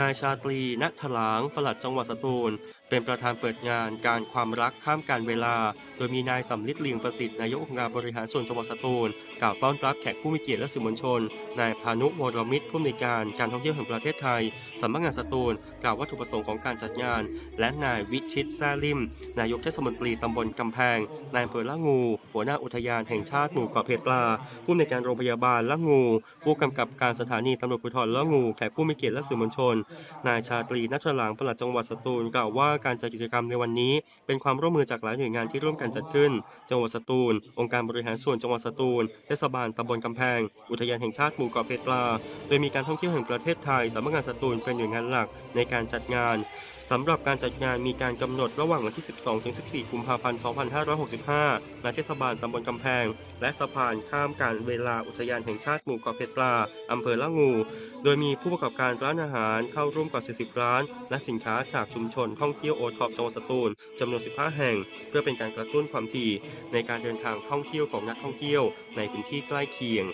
นายชาตรีณถลางปลัดจังหวัดสตูล เป็นประธานเปิดงานการความรักข้ามการเวลา โดยมีนายสำลิดเลียงประสิทธิ์นายกองค์การบริหารส่วนจังหวัดสตูลกล่าวต้อนรับแขกผู้มีเกียรติและสื่อมวลชน นายพานุวรมิตรผู้อำนวยการการท่องเที่ยวแห่งประเทศไทยสำนักงานสตูลกล่าววัตถุประสงค์ของการจัดงาน และนายวิชิตแซลิม นายกเทศมนตรีตำบลกำแพงนายอำเภอละงู หัวหน้าอุทยานแห่งชาติหมู่เกาะเพปลาผู้อำนวยการโรงพยาบาลละงู ผู้กำกับการสถานีตำรวจภูธรละงูแขกผู้มีเกียรติและสื่อมวลชนนายชาตรีนัทหลังปลัดจังหวัดสตูลกล่าวว่าการจัดกิจกรรมในวันนี้ เป็นความร่วมมือจากหลายหน่วยงานที่ร่วมกันจัดขึ้น จังหวัดสตูล องค์การบริหารส่วนจังหวัดสตูลเทศบาลตำบลกำแพง อุทยานแห่งชาติหมู่เกาะเพปลาโดยมีการท่องเที่ยวแห่งประเทศไทยสำนักงานสตูลเป็นหน่วยงานหลักในการจัดงาน สำหรับการจัดงานมีการกำหนดระหว่างวันที่ 12 ถึง 14 กุมภาพันธ์ 2565 ณ เทศบาลตำบลกำแพง และสะพานข้ามการเวลาอุทยานแห่งชาติหมู่เกาะเพชรปลา อำเภอละงู โดยมีผู้ประกอบการร้านอาหารเข้าร่วมกว่า 40 ร้าน และสินค้าจากชุมชนท่องเที่ยวโอท็อปจังหวัดสตูลจำนวน 15 แห่ง เพื่อเป็นการกระตุ้นความถี่ในการเดินทางท่องเที่ยวของนักท่องเที่ยวในพื้นที่ใกล้เคียง